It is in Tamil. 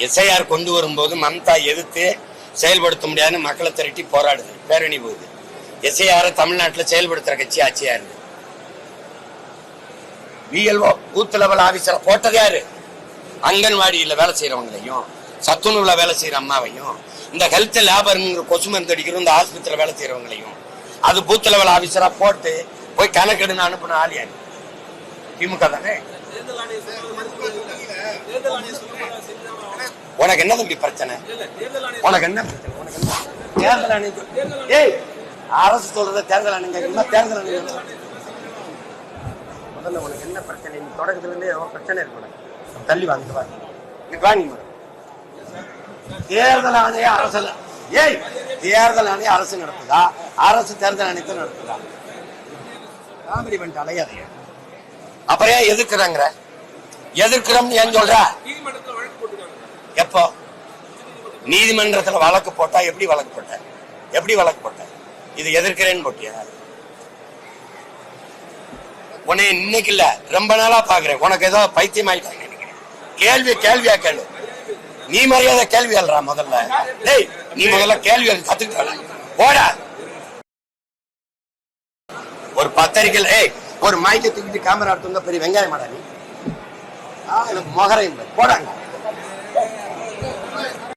எஸ்ஐஆர் கொண்டு வரும்போது மம்தா எதிர்த்து செயல்படுத்த முடியாதுன்னு மக்களை திரட்டி போராடுது. பேரணி போகுது. எஸ்ஐஆர் தமிழ்நாட்டில் செயல்படுத்துற கட்சி ஆட்சியா இருக்கு பிஎல்ஓ பூத் லெவல் ஆபீசரை போட்டது யாரு? அங்கன்வாடியில் வேலை செய்யறவங்களையும் சத்துணவுல வேலை செய்யற அம்மாவையும் இந்த ஹெல்த் லேபருங்கிற கொசு மருந்து அடிக்கிற இந்த ஆஸ்பத்திரியில வேலை செய்யறவங்களையும் அது பூத் லெவல் ஆபீசரா போட்டு போய் கணக்கெடுன்னு அனுப்புன ஆள் யாரு? திமுக தானே? உனக்கு என்ன தம்பி பிரச்சனை? உனக்கு என்ன பிரச்சனை? உனக்கு என்ன தேர்தல் ஆணையம் ஏய் அரசு சொல்றத தேர்தல் ஆணையம் என்ன தேர்தல் ஆணையம் முதல்ல உனக்கு என்ன பிரச்சனை? நீ தொடக்கத்துல இருந்தே ஏதோ பிரச்சனை இருக்கு தள்ளி வாங்கிட்டு வாங்க இங்க வாங்கி தேர்தல் ஆணைய அரசு ஏய் தேர்தல் ஆணையம் அரசு நடத்துதா? அரசு தேர்தல் ஆணையத்தை நடத்துதா? காமெடி பண்ணிட்டு அலையாதீங்க. அப்புறம் ஏன் எதிர்க்கிறாங்கிற? எதிர்க்கிறோம்னு ஏன் சொல்ற? எப்போ? நீதிமன்றத்துல வழக்கு போட்டா எப்படி வழக்கு போட்ட? எப்படி வழக்கு போட்ட? இது எதிர்க்கிறேன்னு போட்டியா? உன்னை இன்னைக்கு இல்ல ரொம்ப நாளா பாக்குறேன். உனக்கு ஏதோ பைத்தியம் ஆயிட்டாங்க கேள்வி கேள்வியா கேளு. நீ மரியாதை கேள்வி அல்றா முதல்ல. டேய் நீ முதல்ல கேள்வி கத்துக்கிட்ட போடா. ஒரு பத்திரிக்கையில் ஏய் ஒரு மைக்கை தூக்கிட்டு கேமரா எடுத்து வந்தா பெரிய வெங்காயம் மாடா நீ. ஆ, போடாங்க